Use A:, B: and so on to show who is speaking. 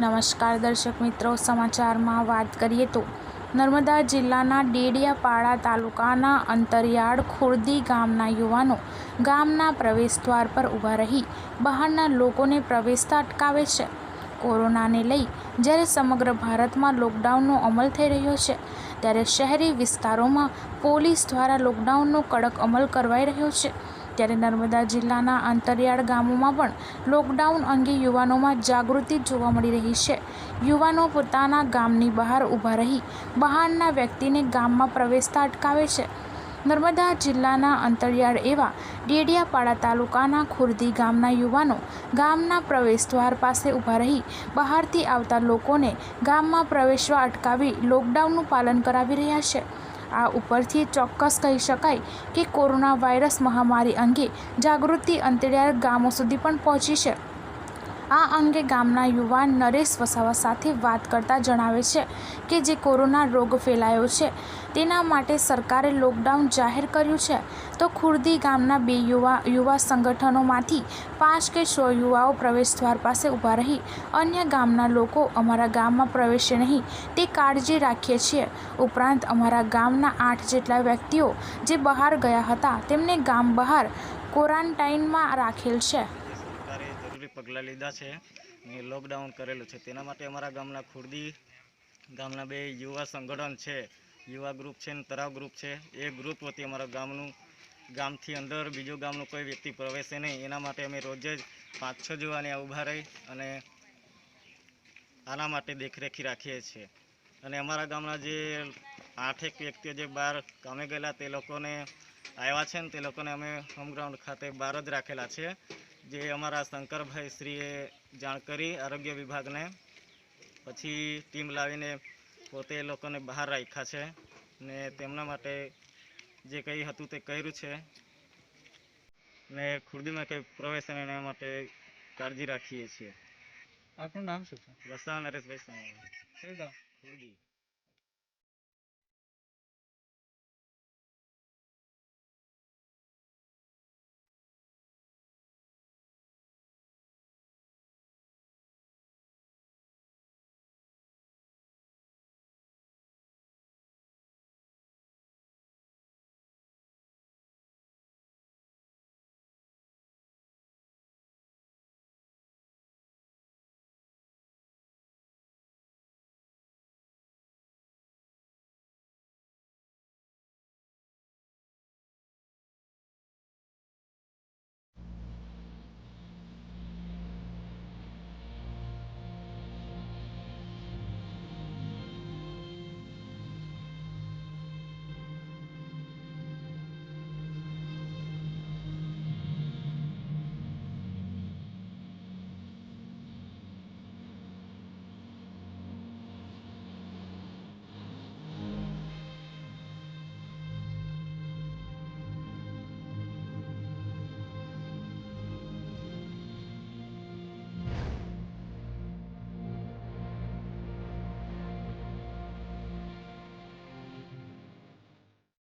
A: નમસ્કાર દર્શક મિત્રો, સમાચારમાં વાત કરીએ તો નર્મદા જિલ્લાના ડેડિયાપાડા તાલુકાના અંતરિયાળ ખુરદી ગામના યુવાનો ગામના પ્રવેશદ્વાર પર ઊભા રહી બહારના લોકોને પ્રવેશતા અટકાવે છે. કોરોનાને લઈ જ્યારે સમગ્ર ભારતમાં લોકડાઉનનો અમલ થઈ રહ્યો છે, ત્યારે શહેરી વિસ્તારોમાં પોલીસ દ્વારા લોકડાઉનનો કડક અમલ કરવાઈ રહ્યો છે. ત્યારે નર્મદા જિલ્લાના અંતરિયાળ ગામોમાં પણ લોકડાઉન અંગે યુવાનોમાં જાગૃતિ જોવા મળી રહી છે. યુવાનો પોતાના ગામની બહાર ઊભા રહી બહારના વ્યક્તિને ગામમાં પ્રવેશતા અટકાવે છે. નર્મદા જિલ્લાના અંતરિયાળ એવા ડેડિયાપાડા તાલુકાના ખુર્દી ગામના યુવાનો ગામના પ્રવેશદ્વાર પાસે ઊભા રહી બહારથી આવતા લોકોને ગામમાં પ્રવેશવા અટકાવી લોકડાઉનનું પાલન કરાવી રહ્યા છે. આ ઉપરથી ચોક્કસ કહી શકાય કે કોરોના વાયરસ મહામારી અંગે જાગૃતિ અંતરિયાળ ગામો સુધી પણ પહોંચી છે. આ અંગે ગામના યુવાન નરેશ વસાવા સાથે વાત કરતા જણાવે છે કે જે કોરોના રોગ ફેલાયો છે, તેના માટે સરકારે લોકડાઉન જાહેર કર્યું છે. તો ખુરદી ગામના બે યુવા યુવા સંગઠનોમાંથી પાંચ કે છ યુવાઓ પ્રવેશદ્વાર પાસે ઊભા રહી. અન્ય ગામના લોકો અમારા ગામમાં પ્રવેશે નહીં. તે કાળજી રાખીએ છીએ. ઉપરાંત અમારા ગામના આઠ જેટલા વ્યક્તિઓ જે બહાર ગયા હતા, તેમને ગામ બહાર ક્વોરન્ટાઇનમાં રાખેલ છે.
B: જરૂરી પગલાં લીધા છે અને લોકડાઉન કરેલું છે. તેના માટે અમારા ગામના ખુરદી, ગામના બે યુવા સંગઠન છે. યુવા ગ્રુપ છે ને તરાવ ગ્રુપ છે. એ ગ્રુપ વતી અમારા ગામનું, ગામથી અંદર બીજું ગામનું કોઈ વ્યક્તિ પ્રવેશે નહીં. એના માટે અમે રોજે જ પાંચ છ જવાને ઊભા રહી અને આના માટે દેખરેખી રાખીએ છીએ. અને અમારા ગામના જે આઠેક વ્યક્તિઓ જે બહાર કામે ગયેલા તે લોકોને આવ્યા છે ને તે લોકોને અમે હોમગ્રાઉન્ડ ખાતે બહાર જ રાખેલા છે. જે અમારા શંકરભાઈ શ્રીએ જાણ કરી આરોગ્ય વિભાગને. પછી ટીમ લાવીને પોતે એ લોકોને બહાર રાખ્યા છે ને તેમના માટે જે કંઈ હતું તે કર્યું છે. ને ખુરદીમાં કંઈ પ્રવેશ અને એના માટે કાળજી રાખીએ છીએ.
C: આપનું નામ શું છે?
B: વસાવા નરેશભાઈ ખુરદી.